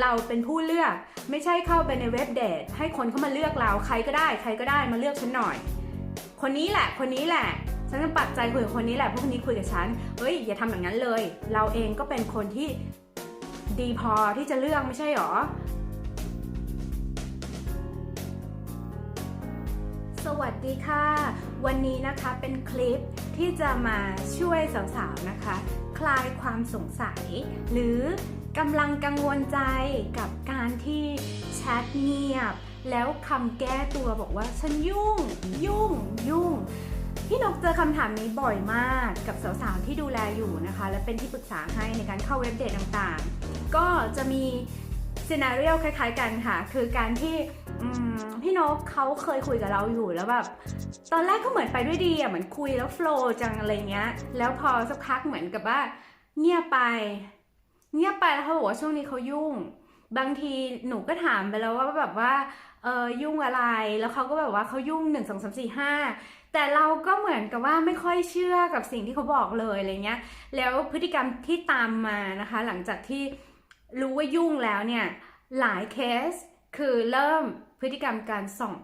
เราเป็นผู้เลือกไม่ใช่เข้าไปในเว็บเดทให้คนเข้ามาเลือกเราใครก็ได้ ใครก็ได้มาเลือกฉันหน่อย คนนี้แหละ คนนี้แหละฉันจะปักใจคุยกับคนนี้แหละเพราะคนนี้คุยกับฉันเฮ้ยอย่าทำอย่างนั้นเลย เราเองก็เป็นคนที่ดีพอที่จะเลือกไม่ใช่หรอสวัสดีค่ะ วันนี้นะคะเป็นคลิปที่จะมาช่วยสาวๆนะคะ คลายความสงสัย หรือ กำลังกังวลใจกับการที่แชทเงียบ แล้วคำแก้ตัวบอกว่าฉันยุ่ง ยุ่ง ยุ่ง พี่นกเจอคำถามนี้บ่อยมากกับสาวๆที่ดูแลอยู่นะคะ และเป็นที่ปรึกษาให้ในการเข้าเว็บเดทต่างๆ ก็จะมีซีนารีโอคล้ายๆกันค่ะ คือการที่พี่นกเขาเคยคุยกับเราอยู่แล้วแบบตอนแรกก็เหมือนไปด้วยดีอะเหมือนคุยแล้วโฟล์จังอะไรเงี้ย แล้วพอสักพักเหมือนกับว่าเงียบไป เงียบไปแล้วเขาบอกว่าช่วงนี้เขายุ่ง บางทีหนูก็ถามไปแล้วว่าแบบว่าเออยุ่งอะไรแล้วเขาก็แบบว่าเขายุ่งหนึ่งสองสามสี่ห้าแต่เราก็เหมือนกับว่าไม่ค่อยเชื่อกับสิ่งที่เขาบอกเลยอะไรเงี้ย แล้วพฤติกรรมที่ตามมานะคะ หลังจากที่รู้ว่ายุ่งแล้วเนี่ย หลายเคสคือเริ่มพฤติกรรมการส่อง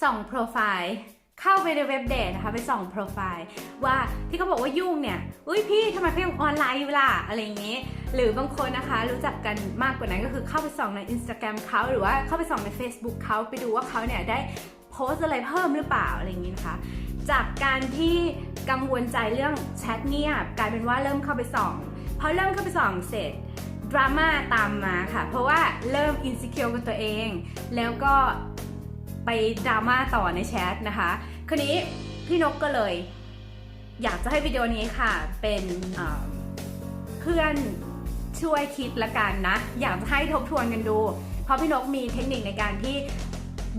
ส่องโปรไฟล์ เข้าไปในเว็บเดทนะคะ ไปส่องโปรไฟล์ว่าที่เขาบอกว่ายุ่งเนี่ยอุ้ยพี่ทำไมเขายังออนไลน์อยู่ล่ะอะไรอย่างนี้ หรือบางคนนะคะ รู้จักกันมากกว่านั้นก็คือเข้าไปส่องใน Instagram เขาหรือว่าเข้าไปส่องใน Facebook เขาไปดูว่าเขาเนี่ยได้โพสอะไรเพิ่มหรือเปล่าอะไรอย่างนี้นะคะ จากการที่กังวลใจเรื่องแชทเงียบกลายเป็นว่าเริ่มเข้าไปส่องพอเริ่มเข้าไปส่องเสร็จดราม่าตามมาค่ะ เพราะว่าเริ่มอินสิเคียวกับตัวเอง แล้วก็ไปดราม่าต่อในแชทนะคะ คราวนี้พี่นกก็เลย อยากจะให้วิดีโอนี้ค่ะ เป็นเพื่อนช่วยคิดละกันนะ อยากจะให้ทบทวนกันดู เพราะพี่นกมีเทคนิคในการที่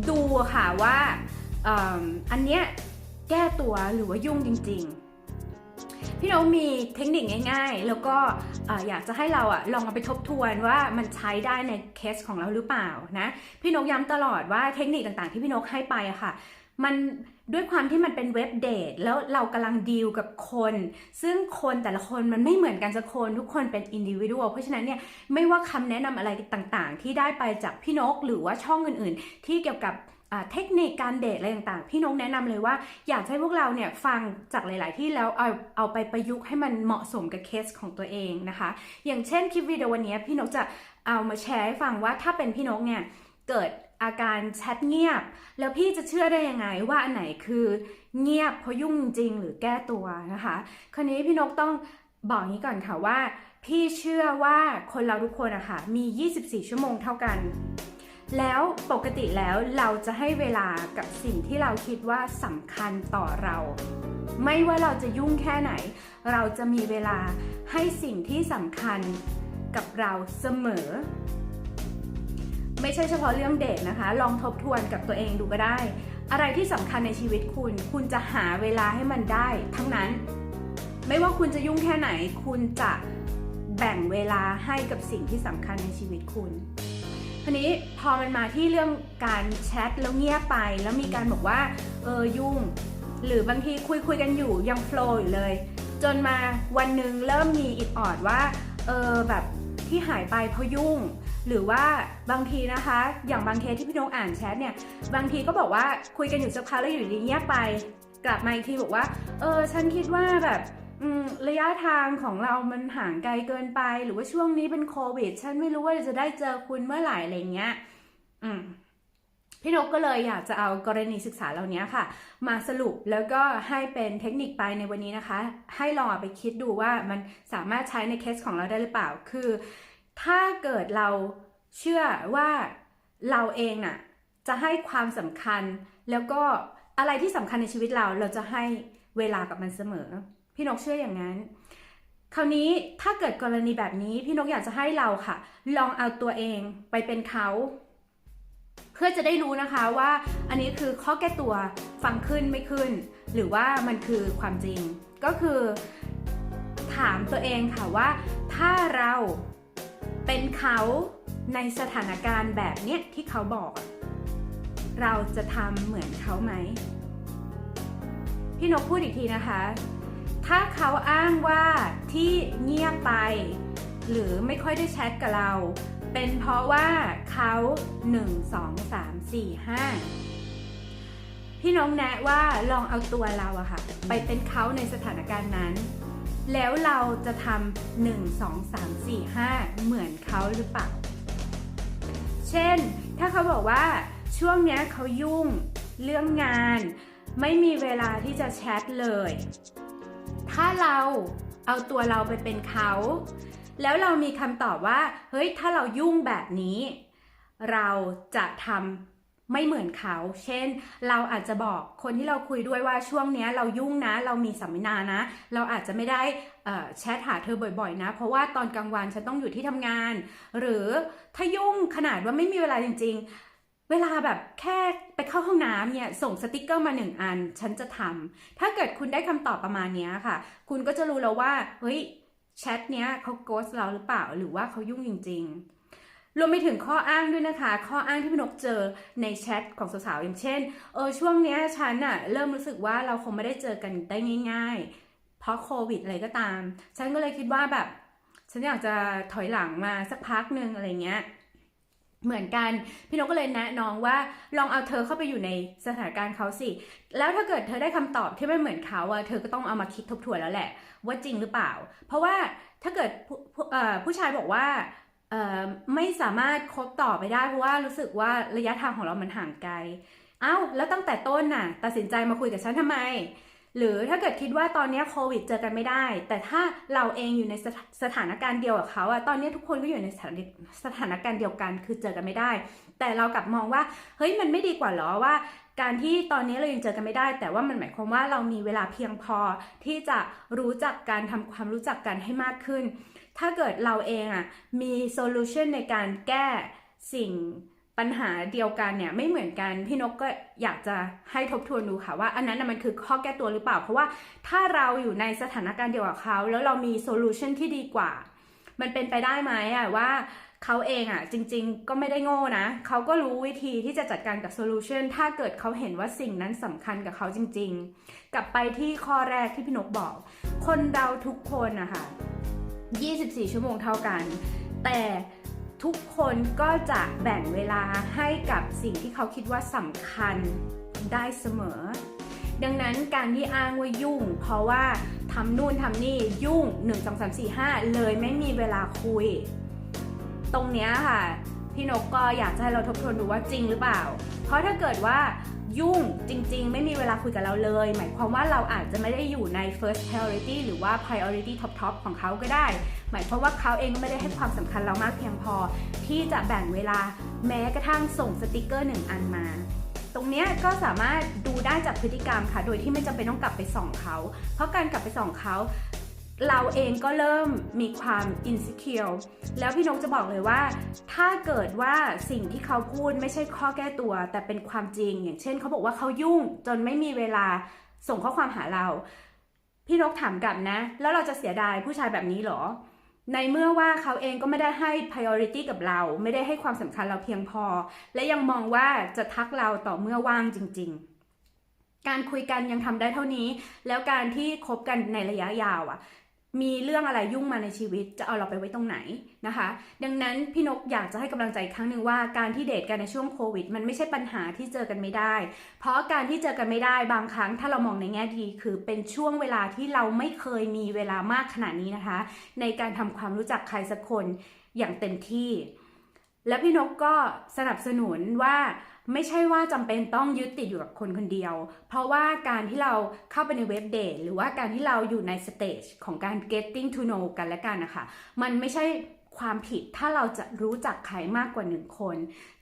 ดูค่ะว่าอันเนี้ยแก้ตัวหรือว่ายุ่งจริง ๆ พี่นกมีเทคนิคง่าย ๆ แล้วก็เอ่ออยากจะให้เราอะลองเอาไปทบทวนว่ามันใช้ได้ในเคสของเราหรือเปล่านะ พี่นกย้ำตลอดว่าเทคนิคต่างๆ ที่พี่นกให้ไปอะค่ะ มัน ด้วยความที่มันเป็นเว็บเดทแล้วเรากำลังดีลกับคน ซึ่งคนแต่ละคนมันไม่เหมือนกันสักคนทุกคนเป็นอินดิวิ a l เพราะฉะนั้นเนี่ยไม่ว่าคำแนะนำอะไรต่างๆ ที่ได้ไปจากพี่นกหรือว่าช่องอื่นๆ ที่เกี่ยวกับเทคนิคการเดทอะไรต่างๆ พี่นกแนะนำเลยว่าอยากให้พวกเราเนี่ยฟังจากหลาย ๆ ที่แล้วเอาเอาไปประยุกต์ให้มันเหมาะสมกับเคสของตัวเองนะคะ อย่างเช่นคลิปวิดีโอวันนี้พี่นกจะเอามาแชร์ให้ฟังว่าถ้าเป็นพี่นกเนี่ยเกิด อาการแชทเงียบ แล้วพี่จะเชื่อได้ยังไงว่าอันไหนคือเงียบเพราะยุ่งจริงหรือแก้ตัวนะคะ คราวนี้พี่นกต้องบอกอย่างนี้ก่อนค่ะว่า พี่เชื่อว่าคนเราทุกคนอะค่ะมี 24 ชั่วโมงเท่ากัน แล้วปกติแล้วเราจะให้เวลากับสิ่งที่เราคิดว่าสำคัญต่อเรา ไม่ว่าเราจะยุ่งแค่ไหน เราจะมีเวลาให้สิ่งที่สำคัญกับเราเสมอ ไม่ใช่เฉพาะเรื่องเดทนะคะ ลองทบทวนกับตัวเองดูก็ได้ อะไรที่สำคัญในชีวิตคุณ คุณจะหาเวลาให้มันได้ ทั้งนั้น ไม่ว่าคุณจะยุ่งแค่ไหน คุณจะแบ่งเวลาให้กับสิ่งที่สำคัญในชีวิตคุณทีนี้พอมันมาที่เรื่องการแชทแล้วเงียบไป แล้วมีการบอกว่าเออยุ่ง หรือบางทีคุยคุยกันอยู่ยังโฟล์อยู่เลย จนมาวันหนึ่งเริ่มมีอิดออดว่าเออแบบที่หายไปเพราะยุ่ง หรือว่าบางทีนะคะ อย่างบางเคสที่พี่นกอ่านแชทเนี่ย บางทีก็บอกว่าคุยกันอยู่สักพักแล้วอยู่ดีเงียบไป กลับมาอีกทีบอกว่า เออฉันคิดว่าแบบระยะทางของเรามันห่างไกลเกินไป หรือว่าช่วงนี้เป็นโควิด ฉันไม่รู้ว่าจะได้เจอคุณเมื่อไหร่อะไรเงี้ย อืมพี่นกก็เลยอยากจะเอากรณีศึกษาเหล่านี้ค่ะ มาสรุปแล้วก็ให้เป็นเทคนิคไปในวันนี้นะคะ ให้ลองไปคิดดูว่ามันสามารถใช้ในเคสของเราได้หรือเปล่า คือ ถ้าเกิดเราเชื่อว่าเราเองน่ะจะให้ความสำคัญ แล้วก็อะไรที่สำคัญในชีวิตเราเราจะให้เวลากับมันเสมอ พี่นกเชื่ออย่างนั้น คราวนี้ถ้าเกิดกรณีแบบนี้พี่นกอยากจะให้เราค่ะ ลองเอาตัวเองไปเป็นเขาเพื่อจะได้รู้นะคะว่าอันนี้คือข้อแก้ตัวฟังขึ้นไม่ขึ้น หรือว่ามันคือความจริง ก็คือถามตัวเองค่ะว่าถ้าเรา เป็นเขาในสถานการณ์แบบเนี้ยที่เขาบอก เราจะทำเหมือนเขาไหม พี่นกพูดอีกทีนะคะ ถ้าเขาอ้างว่าที่เงียบไป หรือไม่ค่อยได้แชทกับเรา เป็นเพราะว่าเขา1 2 3 4 5พี่น้องแนะว่าลองเอาตัวเราอะค่ะ ไปเป็นเขาในสถานการณ์นั้น แล้วเราจะทำหนึ่งสองสามสี่ห้าเหมือนเขาหรือเปล่า เช่น ถ้าเขาบอกว่าช่วงนี้เขายุ่งเรื่องงาน ไม่มีเวลาที่จะแชทเลย ถ้าเราเอาตัวเราไปเป็นเขา แล้วเรามีคำตอบว่า เฮ้ย ถ้าเรายุ่งแบบนี้ เราจะทำ ไม่เหมือนเขา เช่น เราอาจจะบอกคนที่เราคุยด้วยว่าช่วงนี้เรายุ่งนะ เรามีสัมมนานะ เราอาจจะไม่ได้แชทหาเธอบ่อยๆนะ เพราะว่าตอนกลางวันฉันต้องอยู่ที่ทำงาน หรือถ้ายุ่งขนาดว่าไม่มีเวลาจริง ๆเวลาแบบแค่ไปเข้าห้องน้ำเนี่ยส่งสติกเกอร์มาหนึ่งอัน ฉันจะทำถ้าเกิดคุณได้คำตอบประมาณนี้ค่ะ คุณก็จะรู้แล้วว่า เฮ้ย แชทเนี้ยเขาโกสเราหรือเปล่าหรือว่าเขายุ่งจริง ๆ รวมไปถึงข้ออ้างด้วยนะคะ ข้ออ้างที่พี่นกเจอในแชทของสาวๆอย่างเช่น เออช่วงเนี้ยฉันอะเริ่มรู้สึกว่าเราคงไม่ได้เจอกันได้ง่าย ๆ เพราะโควิดอะไรก็ตาม ฉันก็เลยคิดว่าแบบ ฉันอยากจะถอยหลังมาสักพักหนึ่งอะไรเงี้ยเหมือนกัน พี่นกก็เลยแนะน้องว่าลองเอาเธอเข้าไปอยู่ในสถานการณ์เขาสิ แล้วถ้าเกิดเธอได้คำตอบที่ไม่เหมือนเขาอะเธอก็ต้องเอามาคิดทบทวนแล้วแหละ ว่าจริงหรือเปล่า เพราะว่าถ้าเกิดผู้ผู้เอ่อผู้ชายบอกว่า ไม่สามารถคบต่อไปได้เพราะว่ารู้สึกว่าระยะทางของเรามันห่างไกล เอ้า แล้วตั้งแต่ต้นน่ะ ตัดสินใจมาคุยกับฉันทำไม หรือถ้าเกิดคิดว่าตอนนี้โควิดเจอกันไม่ได้ แต่ถ้าเราเองอยู่ในสถสถานการณ์เดียวกับเขาอะตอนนี้ทุกคนก็อยู่ในสถานสถานการณ์เดียวกัน คือเจอกันไม่ได้ แต่เรากลับมองว่า เฮ้ย มันไม่ดีกว่าหรอว่า การที่ตอนนี้เรายังเจอกันไม่ได้ แต่ว่ามันหมายความว่าเรามีเวลาเพียงพอที่จะรู้จักการทำความรู้จักกันให้มากขึ้น ถ้าเกิดเราเองอะมีโซลูชันในการแก้สิ่งปัญหาเดียวกันเนี่ยไม่เหมือนกันพี่นกก็อยากจะให้ทบทวนดูค่ะว่าอันนั้นมันคือข้อแก้ตัวหรือเปล่า เพราะว่าถ้าเราอยู่ในสถานการณ์เดียวกับเขาแล้วเรามีโซลูชันที่ดีกว่า มันเป็นไปได้ไหมอะว่า เขาเองอะจริงๆ ก็ไม่ได้โง่นะ เขาก็รู้วิธีที่จะจัดการกับโซลูชันถ้าเกิดเขาเห็นว่าสิ่งนั้นสำคัญกับเขาจริงๆ กลับไปที่ข้อแรกที่พี่นกบอก คนเราทุกคนนะคะ24 ชั่วโมงเท่ากัน แต่ทุกคนก็จะแบ่งเวลาให้กับสิ่งที่เขาคิดว่าสำคัญได้เสมอ ดังนั้นการที่อ้างว่ายุ่ง เพราะว่าทำนู่นทำนี่ยุ่ง 1 2 3 4 5 เลยไม่มีเวลาคุย ตรงเนี้ยค่ะพี่นกก็อยากจะให้เราทบทวนดูว่าจริงหรือเปล่า เพราะถ้าเกิดว่ายุ่งจริง ๆ ไม่มีเวลาคุยกับเราเลย หมายความว่าเราอาจจะไม่ได้อยู่ใน first priority หรือว่า priority top top ของเขาก็ได้ หมายความว่าเขาเองไม่ได้ให้ความสำคัญเรามากเพียงพอ ที่จะแบ่งเวลาแม้กระทั่งส่งสติกเกอร์หนึ่งอันมา ตรงนี้ก็สามารถดูได้จากพฤติกรรมค่ะ โดยที่ไม่จำเป็นต้องกลับไปส่องเขา เพราะการกลับไปส่องเขา เราเองก็เริ่มมีความ insecure แล้วพี่นกจะบอกเลยว่า ถ้าเกิดว่าสิ่งที่เขาพูดไม่ใช่ข้อแก้ตัว แต่เป็นความจริง อย่างเช่นเขาบอกว่าเขายุ่งจนไม่มีเวลาส่งข้อความหาเรา พี่นกถามกลับนะ แล้วเราจะเสียดายผู้ชายแบบนี้หรอ ในเมื่อว่าเขาเองก็ไม่ได้ให้ priority กับเรา ไม่ได้ให้ความสำคัญเราเพียงพอ และยังมองว่าจะทักเราต่อเมื่อว่างจริง ๆการคุยกันยังทำได้เท่านี้ แล้วการที่คบกันในระยะยาวอะ มีเรื่องอะไรยุ่งมาในชีวิตจะเอาเราไปไว้ตรงไหนนะคะ ดังนั้นพี่นกอยากจะให้กำลังใจครั้งหนึ่งว่าการที่เดทกันในช่วงโควิด มันไม่ใช่ปัญหาที่เจอกันไม่ได้ เพราะการที่เจอกันไม่ได้บางครั้งถ้าเรามองในแง่ดี คือเป็นช่วงเวลาที่เราไม่เคยมีเวลามากขนาดนี้นะคะ ในการทำความรู้จักใครสักคนอย่างเต็มที่ และพี่นกก็สนับสนุนว่า ไม่ใช่ว่าจำเป็นต้องยึดติดอยู่กับคนคนเดียว เพราะว่าการที่เราเข้าไปในเว็บเดทหรือว่าการที่เราอยู่ในสเตจของการ getting to know กันและกันนะคะ มันไม่ใช่ความผิดถ้าเราจะรู้จักใครมากกว่าหนึ่งคน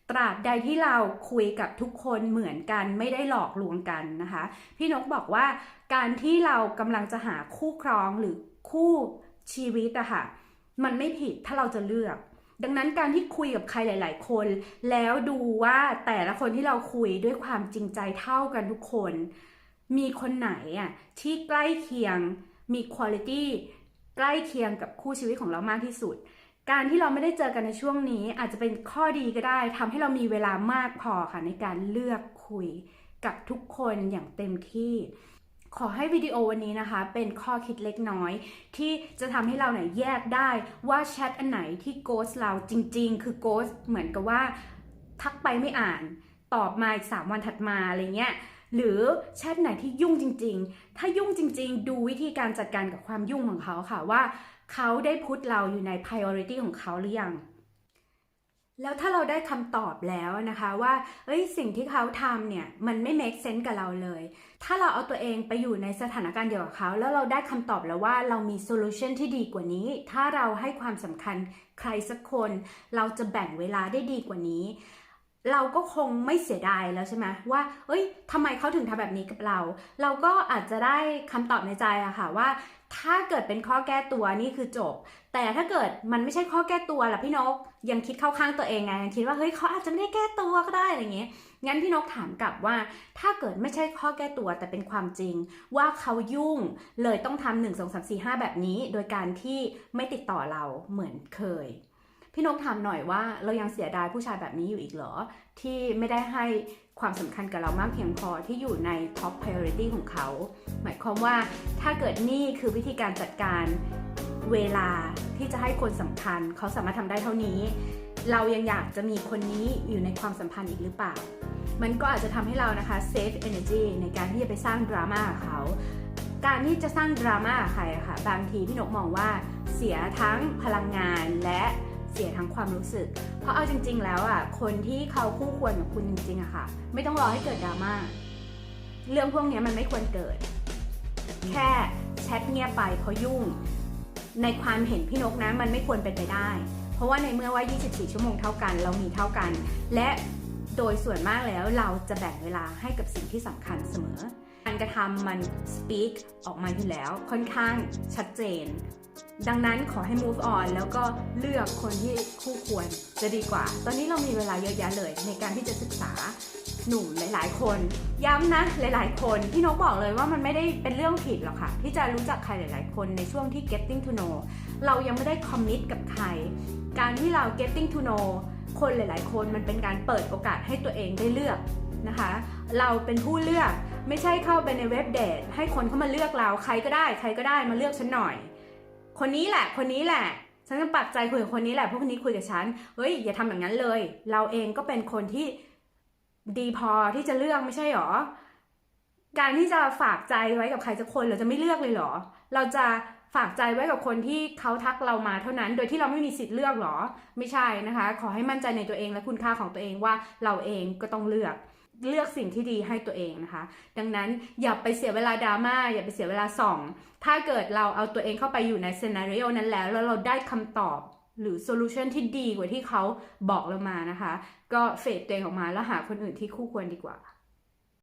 ตราบใดที่เราคุยกับทุกคนเหมือนกันไม่ได้หลอกลวงกันนะคะ พี่นกบอกว่าการที่เรากำลังจะหาคู่ครองหรือคู่ชีวิตอะค่ะมันไม่ผิดถ้าเราจะเลือก ดังนั้นการที่คุยกับใครหลาย ๆ คน แล้วดูว่าแต่ละคนที่เราคุยด้วยความจริงใจเท่ากันทุกคน มีคนไหนอะที่ใกล้เคียงมีคุณภาพใกล้เคียงกับคู่ชีวิตของเรามากที่สุด การที่เราไม่ได้เจอกันในช่วงนี้ อาจจะเป็นข้อดีก็ได้ทำให้เรามีเวลามากพอค่ะในการเลือกคุยกับทุกคนอย่างเต็มที่ ขอให้วิดีโอวันนี้นะคะ เป็นข้อคิดเล็กน้อย ที่จะทำให้เราเนี่ยแยกได้ว่าแชทอันไหนที่โกสเราจริง ๆ คือโกสเหมือนกับว่าทักไปไม่อ่านตอบมาอีกสามวันถัดมาอะไรเงี้ยหรือแชทไหนที่ยุ่งจริง ๆ ถ้ายุ่งจริง ๆ ดูวิธีการจัดการกับความยุ่งของเขาค่ะว่า เขาได้พุทเราอยู่ใน priority ของเขาหรือยัง แล้วถ้าเราได้คำตอบแล้วนะคะว่าเอ้ยสิ่งที่เขาทำเนี่ยมันไม่ make sense กับเราเลย ถ้าเราเอาตัวเองไปอยู่ในสถานการณ์เดียวกับเขา แล้วเราได้คำตอบแล้วว่าเรามีโซลูชันที่ดีกว่านี้ ถ้าเราให้ความสำคัญใครสักคน เราจะแบ่งเวลาได้ดีกว่านี้ เราก็คงไม่เสียดายแล้วใช่ไหมว่า เอ้ยทำไมเขาถึงทำแบบนี้กับเรา เราก็อาจจะได้คำตอบในใจอะค่ะว่า ถ้าเกิดเป็นข้อแก้ตัวนี่คือจบ แต่ถ้าเกิดมันไม่ใช่ข้อแก้ตัวล่ะพี่นก ยังคิดเข้าข้างตัวเองไงยังคิดว่าเฮ้ยเขาอาจจะไม่ได้แก้ตัวก็ได้อะไรเงี้ยงั้นพี่นกถามกลับว่า ถ้าเกิดไม่ใช่ข้อแก้ตัวแต่เป็นความจริง ว่าเขายุ่งเลยต้องทำหนึ่งสองสามสี่ห้าแบบนี้ โดยการที่ไม่ติดต่อเราเหมือนเคย พี่นกถามหน่อยว่าเรายังเสียดายผู้ชายแบบนี้อยู่อีกเหรอ ที่ไม่ได้ให้ความสำคัญกับเรามากเพียงพอที่อยู่ใน top priority ของเขา หมายความว่าถ้าเกิดนี่คือวิธีการจัดการเวลาที่จะให้คนสำคัญ เขาสามารถทำได้เท่านี้ เรายังอยากจะมีคนนี้อยู่ในความสัมพันธ์อีกหรือเปล่า มันก็อาจจะทำให้เรานะคะ save energy ในการที่จะไปสร้างดราม่าเขาการที่จะสร้างดราม่าใครอะค่ะบางทีพี่นกมองว่าเสียทั้งพลังงานและ เสียทั้งความรู้สึก เพราะเอาจริง ๆ แล้วอะคนที่เขาคู่ควรกับคุณจริงๆอะค่ะ ไม่ต้องรอให้เกิดดราม่าเรื่องพวกนี้มันไม่ควรเกิด แค่แชทเงียบไปเพราะยุ่ง ในความเห็นพี่นกนะมันไม่ควรเป็นไปได้ เพราะว่าในเมื่อว่า 24 ชั่วโมงเท่ากัน เรามีเท่ากัน และโดยส่วนมากแล้วเราจะแบ่งเวลาให้กับสิ่งที่สำคัญเสมอ การกระทำมัน speak ออกมาอยู่แล้วค่อนข้างชัดเจน ดังนั้นขอให้ move on แล้วก็เลือกคนที่คู่ควรจะดีกว่า ตอนนี้เรามีเวลาเยอะแยะเลย ในการที่จะศึกษาหนุ่มหลาย ๆ คน ย้ำนะหลาย ๆ คนพี่นกบอกเลยว่ามันไม่ได้เป็นเรื่องผิดหรอกค่ะ ที่จะรู้จักใครหลาย ๆ คนในช่วงที่ getting to know เรายังไม่ได้ commit กับใคร การที่เรา getting to know คนหลาย ๆ คนมันเป็นการเปิดโอกาสให้ตัวเองได้เลือกนะคะ เราเป็นผู้เลือกไม่ใช่เข้าไปในเว็บเดทให้คนเข้ามาเลือกเราใครก็ได้ ใครก็ได้มาเลือกฉันหน่อย คนนี้แหละ คนนี้แหละ ฉันจะปักใจคุยกับคนนี้แหละพราะคนนี้คุยกับฉัน เฮ้ย อย่าทำอย่างนั้นเลย เราเองก็เป็นคนที่ดีพอที่จะเลือกไม่ใช่หรอ การที่จะฝากใจไว้กับใครสักคนเราจะไม่เลือกเลยเหรอ เราจะฝากใจไว้กับคนที่เขาทักเรามาเท่านั้น โดยที่เราไม่มีสิทธิ์เลือกหรอ ไม่ใช่นะคะ ขอให้มั่นใจในตัวเองและคุณค่าของตัวเองว่าเราเองก็ต้องเลือก เลือกสิ่งที่ดีให้ตัวเองนะคะ ดังนั้นอย่าไปเสียเวลาดราม่าอย่าไปเสียเวลาส่อง ถ้าเกิดเราเอาตัวเองเข้าไปอยู่ในซีนารีโอนั้นแล้ว แล้วเราได้คำตอบหรือโซลูชันที่ดีกว่าที่เขาบอกเรามานะคะ ก็เฟดตัวเองออกมาแล้วหาคนอื่นที่คู่ควรดีกว่า